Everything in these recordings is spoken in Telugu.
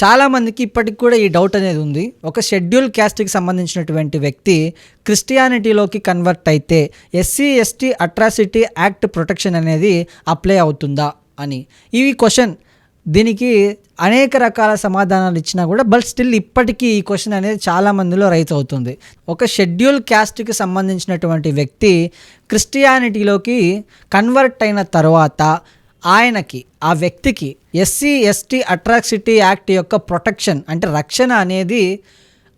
చాలామందికి ఇప్పటికి కూడా ఈ డౌట్ అనేది ఉంది. ఒక షెడ్యూల్ క్యాస్ట్కి సంబంధించినటువంటి వ్యక్తి క్రిస్టియానిటీలోకి కన్వర్ట్ అయితే SC ST atrocity act protection అనేది అప్లై అవుతుందా అని. ఈ క్వశ్చన్ దీనికి అనేక రకాల సమాధానాలు ఇచ్చినా కూడా బట్ స్టిల్ ఇప్పటికీ ఈ క్వశ్చన్ అనేది చాలా మందిలో రైతు అవుతుంది. ఒక షెడ్యూల్ క్యాస్ట్కి సంబంధించినటువంటి వ్యక్తి క్రిస్టియానిటీలోకి కన్వర్ట్ అయిన తర్వాత ఆయనకి ఆ వ్యక్తికి ఎస్సీ ఎస్టీ అట్రాక్సిటీ యాక్ట్ యొక్క ప్రొటెక్షన్ అంటే రక్షణ అనేది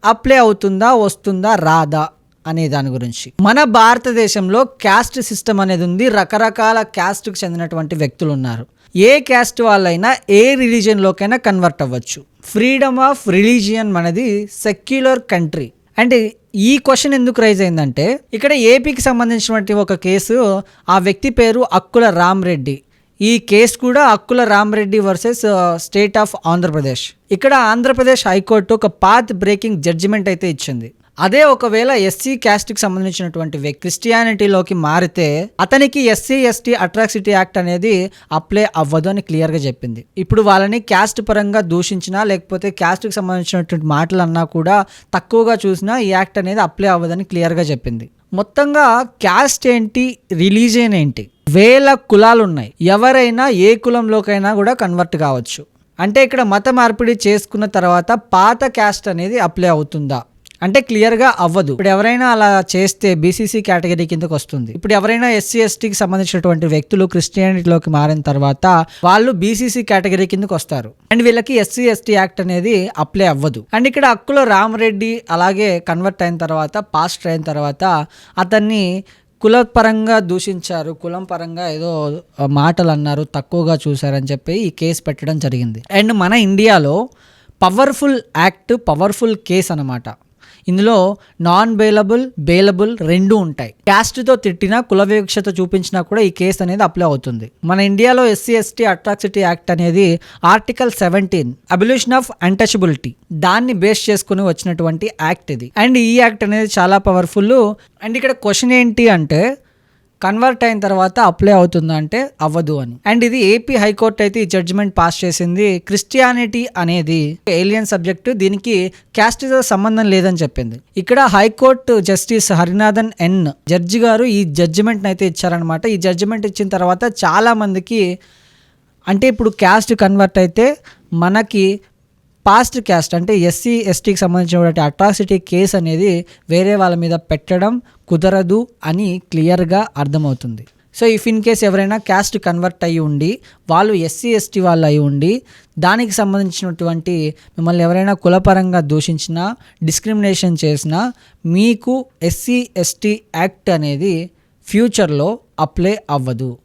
అప్లై అవుతుందా వస్తుందా రాదా అనే దాని గురించి. మన భారతదేశంలో క్యాస్ట్ సిస్టమ్ అనేది ఉంది. రకరకాల క్యాస్ట్కి చెందినటువంటి వ్యక్తులు ఉన్నారు. ఏ క్యాస్ట్ వాళ్ళైనా ఏ రిలీజియన్లోకైనా కన్వర్ట్ అవ్వచ్చు. ఫ్రీడమ్ ఆఫ్ రిలీజియన్ మనది సెక్యులర్ కంట్రీ అంటే ఈ క్వశ్చన్ ఎందుకు రైజ్ అయిందంటే ఇక్కడ ఏపీకి సంబంధించినటువంటి ఒక కేసు ఆ వ్యక్తి పేరు అక్కుల రామ్రెడ్డి. ఈ కేసు కూడా Akkula Ramareddy versus state of Andhra Pradesh. ఇక్కడ ఆంధ్రప్రదేశ్ హైకోర్టు ఒక పాత్ బ్రేకింగ్ జడ్జిమెంట్ అయితే ఇచ్చింది. అదే ఒకవేళ ఎస్సీ క్యాస్ట్కి సంబంధించినటువంటి క్రిస్టియానిటీలోకి మారితే అతనికి ఎస్సీ ఎస్టీ అట్రాక్సిటీ యాక్ట్ అనేది అప్లై అవ్వదు అని క్లియర్గా చెప్పింది. ఇప్పుడు వాళ్ళని క్యాస్ట్ పరంగా దూషించినా లేకపోతే క్యాస్ట్కి సంబంధించినటువంటి మాటలు అన్నా కూడా తక్కువగా చూసినా ఈ యాక్ట్ అనేది అప్లై అవ్వదని క్లియర్గా చెప్పింది. మొత్తంగా క్యాస్ట్ ఏంటి రిలీజియన్ ఏంటి? వేల కులాలు ఉన్నాయి ఎవరైనా ఏ కులంలోకైనా కూడా కన్వర్ట్ కావచ్చు. అంటే ఇక్కడ మత మార్పిడి చేసుకున్న తర్వాత పాత క్యాస్ట్ అనేది అప్లై అవుతుందా? అంటే క్లియర్గా అవ్వదు. ఇప్పుడు ఎవరైనా అలా చేస్తే బీసీసీ కేటగిరీ కిందకు వస్తుంది. ఇప్పుడు ఎవరైనా ఎస్సీ ఎస్టీకి సంబంధించినటువంటి వ్యక్తులు క్రిస్టియానిటీలోకి మారిన తర్వాత వాళ్ళు బీసీసీ కేటగిరీ కిందకు వస్తారు. అండ్ వీళ్ళకి ఎస్సీ ఎస్టీ యాక్ట్ అనేది అప్లై అవ్వదు. అండ్ ఇక్కడ హక్కులో రామరెడ్డి అలాగే కన్వర్ట్ అయిన తర్వాత పాస్టర్ అయిన తర్వాత అతన్ని కులపరంగా దూషించారు కులం పరంగా ఏదో మాటలు అన్నారు తక్కువగా చూశారని చెప్పి ఈ కేసు పెట్టడం జరిగింది. అండ్ మన ఇండియాలో పవర్ఫుల్ యాక్ట్ పవర్ఫుల్ కేస్ అనమాట ఇందులో నాన్ బెయిలబుల్ బెయిలబుల్ రెండు ఉంటాయి. క్యాస్ట్తో తిట్టినా కుల వివక్షత చూపించినా కూడా ఈ కేసు అనేది అప్లై అవుతుంది. మన ఇండియాలో ఎస్సీ ఎస్టీ అట్రాక్సిటీ యాక్ట్ అనేది article seventeen abolition of untouchability దాన్ని బేస్ చేసుకుని వచ్చినటువంటి యాక్ట్ ఇది. అండ్ ఈ యాక్ట్ అనేది చాలా పవర్ఫుల్ అండ్ ఇక్కడ క్వశ్చన్ ఏంటి అంటే కన్వర్ట్ అయిన తర్వాత అప్లై అవుతుందా అంటే అవ్వదు అని. అండ్ ఇది ఏపీ హైకోర్టు అయితే ఈ జడ్జిమెంట్ పాస్ చేసింది. క్రిస్టియానిటీ అనేది ఏలియన్ సబ్జెక్టు. దీనికి క్యాస్ట్ సంబంధం లేదని చెప్పింది. ఇక్కడ high court justice Harinathan N judge గారు ఈ జడ్జిమెంట్ అయితే ఇచ్చారనమాట ఈ జడ్జిమెంట్ ఇచ్చిన తర్వాత చాలా మందికి అంటే ఇప్పుడు క్యాస్ట్ కన్వర్ట్ అయితే మనకి పాస్ట్ క్యాస్ట్ అంటే ఎస్సీ ఎస్టీకి సంబంధించినటువంటి అట్రాసిటీ కేసు అనేది వేరే వాళ్ళ మీద పెట్టడం కుదరదు అని క్లియర్గా అర్థమవుతుంది. సో ఇఫ్ ఇన్ కేస్ ఎవరైనా క్యాస్ట్ కన్వర్ట్ అయ్యి ఉండి వాళ్ళు ఎస్సీ ఎస్టీ వాళ్ళు అయి ఉండి దానికి సంబంధించినటువంటి మిమ్మల్ని ఎవరైనా కులపరంగా దూషించినా డిస్క్రిమినేషన్ చేసినా మీకు ఎస్సీ ఎస్టీ యాక్ట్ అనేది ఫ్యూచర్లో అప్లై అవ్వదు.